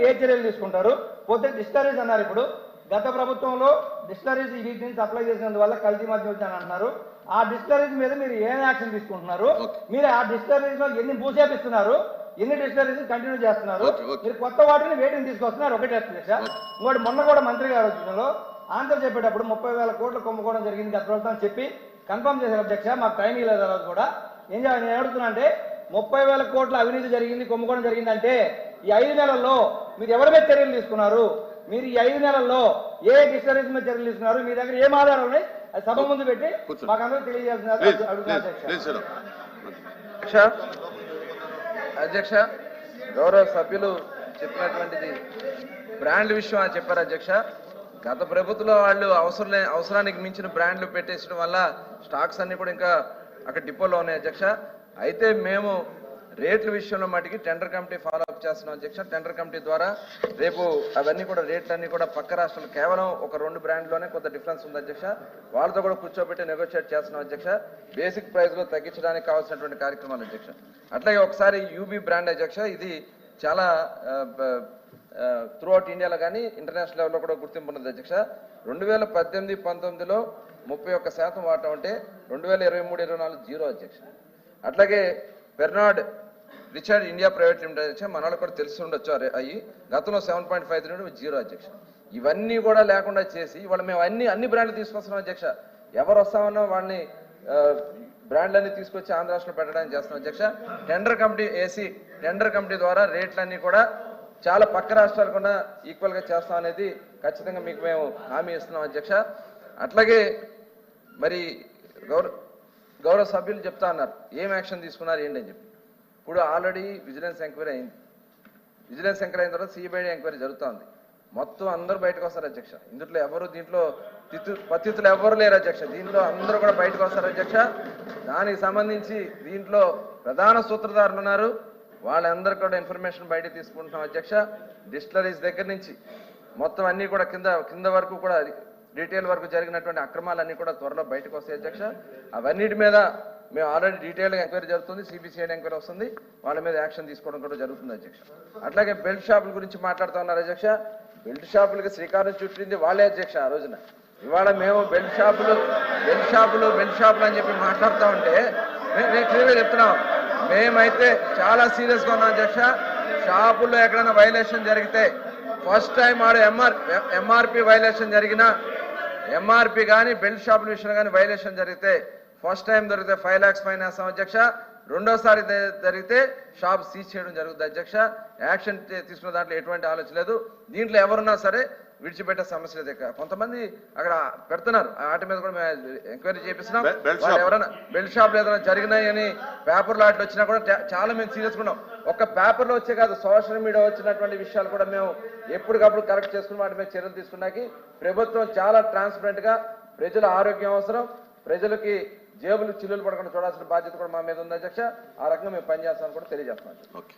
ఏ చర్యలు తీసుకుంటారు? పోతే డిస్టరీస్ అన్నారు ఇప్పుడు. గత ప్రభుత్వంలో డిస్టరీస్ వీటి నుంచి సప్లై చేసినందువల్ల కల్తీ మద్యం వచ్చాయని అంటున్నారు. ఆ డిస్టరీస్ మీద మీరు ఏం యాక్షన్ తీసుకుంటున్నారు? మీరు ఆ డిస్టరీస్లో ఎన్ని భూసేపిస్తున్నారు? ఎన్ని డిస్టరీస్ కంటిన్యూ చేస్తున్నారు. మీరు కొత్త వాటిని వేటిని తీసుకొస్తున్నారు? ఒకటే అధ్యక్ష ఇంకోటి మొన్న కూడా మంత్రి గారు వచ్చినలో ఆన్సర్ చెప్పేటప్పుడు ముప్పై వేల కోట్లు కొమ్ముకోవడం జరిగింది గత ప్రభుత్వం చెప్పి కన్ఫర్మ్ చేశారు అధ్యక్ష మాకు టైం ఇవ్వలేదు కూడా. ఏం చేయాలి? నేను అడుగుతున్నా అంటే ముప్పై వేల కోట్ల అవినీతి జరిగింది కొమ్ముకోవడం జరిగింది అంటే ఈ ఐదు నెలల్లో మీరు ఎవరి మీద చర్యలు తీసుకున్నారు? మీరు ఈ ఐదు నెలల్లో ఏ డిస్టరీస్ మీద చర్యలు తీసుకున్నారు? మీ దగ్గర ఏం ఆధారాలు ఉన్నాయి? అది సభ ముందు పెట్టి. మాకందరూ తెలియజేయాల్సిన అధ్యక్ష. గౌరవ సభ్యులు చెప్పినటువంటిది బ్రాండ్ విషయం అని చెప్పారు అధ్యక్ష. గత ప్రభుత్వంలో వాళ్ళు అవసరం అవసరానికి మించిన బ్రాండ్లు పెట్టేసడం వల్ల స్టాక్స్ అన్ని కూడా ఇంకా అక్కడ డిపోలో ఉన్నాయి అధ్యక్ష. అయితే మేము రేట్ల విషయంలో మటుకి టెండర్ కమిటీ ఫాలో అప్ చేస్తున్నాం అధ్యక్ష. టెండర్ కమిటీ ద్వారా రేపు అవన్నీ కూడా రేట్లన్నీ కూడా పక్క రాష్ట్రాలు కేవలం ఒక రెండు బ్రాండ్లోనే కొంత డిఫరెన్స్ ఉంది అధ్యక్ష. వాళ్ళతో కూడా కూర్చోబెట్టి నెగోషియేట్ చేస్తున్నాం అధ్యక్ష. బేసిక్ ప్రైస్లో తగ్గించడానికి కావాల్సినటువంటి కార్యక్రమాలు అధ్యక్ష. అట్లాగే ఒకసారి యూబీ బ్రాండ్ అధ్యక్ష ఇది చాలా త్రూ అవుట్ ఇండియాలో కానీ ఇంటర్నేషనల్ లెవెల్లో కూడా గుర్తింపు ఉన్నది అధ్యక్ష. రెండు వేల పద్దెనిమిది పంతొమ్మిదిలో ముప్పై ఒక్క శాతం వాటా ఉంటే రెండు వేల ఇరవై మూడు ఇరవై నాలుగు జీరో అధ్యక్ష. అట్లాగే Bernard Richard India private limited అధ్యక్ష మన వాళ్ళకి కూడా తెలిసి ఉండొచ్చు అరే- అయ్యి. గతంలో seven point five three zero అధ్యక్ష. ఇవన్నీ కూడా లేకుండా చేసి ఇవాళ మేము అన్ని అన్ని బ్రాండ్లు తీసుకొస్తున్నాం అధ్యక్ష. ఎవరు వస్తామన్నా వాళ్ళని బ్రాండ్లన్నీ తీసుకొచ్చి ఆంధ్ర రాష్ట్రంలో పెట్టడానికి చేస్తున్నాం అధ్యక్ష. Tender committee AC tender committee ద్వారా రేట్లన్నీ కూడా చాలా పక్క రాష్ట్రాలు కూడా ఈక్వల్గా చేస్తాం అనేది ఖచ్చితంగా మీకు మేము హామీ ఇస్తున్నాం అధ్యక్ష. అట్లాగే మరి గౌరవ గౌరవ సభ్యులు చెప్తా అన్నారు. ఏం యాక్షన్ తీసుకున్నారు? ఏంటి అని చెప్పి. ఇప్పుడు ఆల్రెడీ విజిలెన్స్ ఎంక్వైరీ అయింది. విజిలెన్స్ ఎంక్వైరీ అయిన తర్వాత సిబిఐడి ఎంక్వైరీ జరుగుతోంది. మొత్తం అందరూ బయటకు వస్తారు అధ్యక్ష. ఇందులో ఎవరు దీంట్లో తిత్తు పతితులు ఎవరు లేరు అధ్యక్ష. దీంట్లో అందరూ కూడా బయటకు వస్తారు అధ్యక్ష. దానికి సంబంధించి దీంట్లో ప్రధాన సూత్రధారులు ఉన్నారు. వాళ్ళందరూ కూడా ఇన్ఫర్మేషన్ బయట తీసుకుంటున్నాం అధ్యక్ష. డిస్టిలరీస్ దగ్గర నుంచి మొత్తం అన్ని కూడా కింద కింద వరకు కూడా డీటెయిల్ వరకు జరిగినటువంటి అక్రమాలన్నీ కూడా త్వరలో బయటకు వస్తాయి అధ్యక్ష. అవన్నిటి మీద మేము ఆల్రెడీ డీటెయిల్గా ఎంక్వైరీ జరుగుతుంది సిబిసిఐడి ఎంక్వైరీ వస్తుంది. వాళ్ళ మీద యాక్షన్ తీసుకోవడం కూడా జరుగుతుంది అధ్యక్ష. అట్లాగే బెల్ట్ షాపుల గురించి మాట్లాడుతూ ఉన్నారు అధ్యక్ష. బెల్ట్ షాపులకి శ్రీకారం చుట్టింది వాళ్ళే అధ్యక్ష ఆ రోజున. ఇవాళ మేము బెల్ట్ షాపులు బెల్ట్ షాపులు బెల్ట్ షాపులు అని చెప్పి మాట్లాడుతూ ఉంటే నేను క్లియర్గా చెప్తున్నాం. మేమైతే చాలా సీరియస్గా ఉన్నాం అధ్యక్ష. షాపుల్లో ఎక్కడైనా వైలేషన్ జరిగితే ఫస్ట్ టైం ఆడ ఎంఆర్ ఎంఆర్పి వైలేషన్ జరిగినా ఎంఆర్పి కానీ బెల్ట్ షాపుల విషయంలో కానీ వైలేషన్ జరిగితే ఫస్ట్ టైం దొరికితే ఫైవ్ ల్యాక్స్ ఫైన్ వేస్తాం అధ్యక్ష. రెండోసారి జరిగితే షాప్ సీజ్ చేయడం జరుగుతుంది అధ్యక్ష. యాక్షన్ తీసుకున్న దాంట్లో ఎటువంటి ఆలోచన లేదు. దీంట్లో ఎవరున్నా సరే విడిచిపెట్టే సమస్య లేదు. ఇక్కడ కొంతమంది అక్కడ పెడుతున్నారు. ఆ వాటి మీద కూడా మేము ఎంక్వైరీ చేపిస్తున్నాం. ఎవరైనా బెల్ట్ షాప్ ఏదైనా జరిగినాయని పేపర్లో అట్లా వచ్చినా కూడా చాలా మేము సీరియస్ ఉన్నాం. ఒక పేపర్లో వచ్చే కాదు సోషల్ మీడియా వచ్చినటువంటి విషయాలు కూడా మేము ఎప్పటికప్పుడు కరెక్ట్ చేసుకుని వాటి మీద చర్యలు తీసుకున్నాకి ప్రభుత్వం చాలా ట్రాన్స్పరెంట్గా ప్రజల ఆరోగ్యం అవసరం ప్రజలకి జేబులు చిల్లులు పడకుండా చూడాల్సిన బాధ్యత కూడా మా మీద ఉంది అధ్యక్ష. ఆ రకంగా మేము పనిచేస్తామని కూడా తెలియజేస్తున్నాం. ఓకే.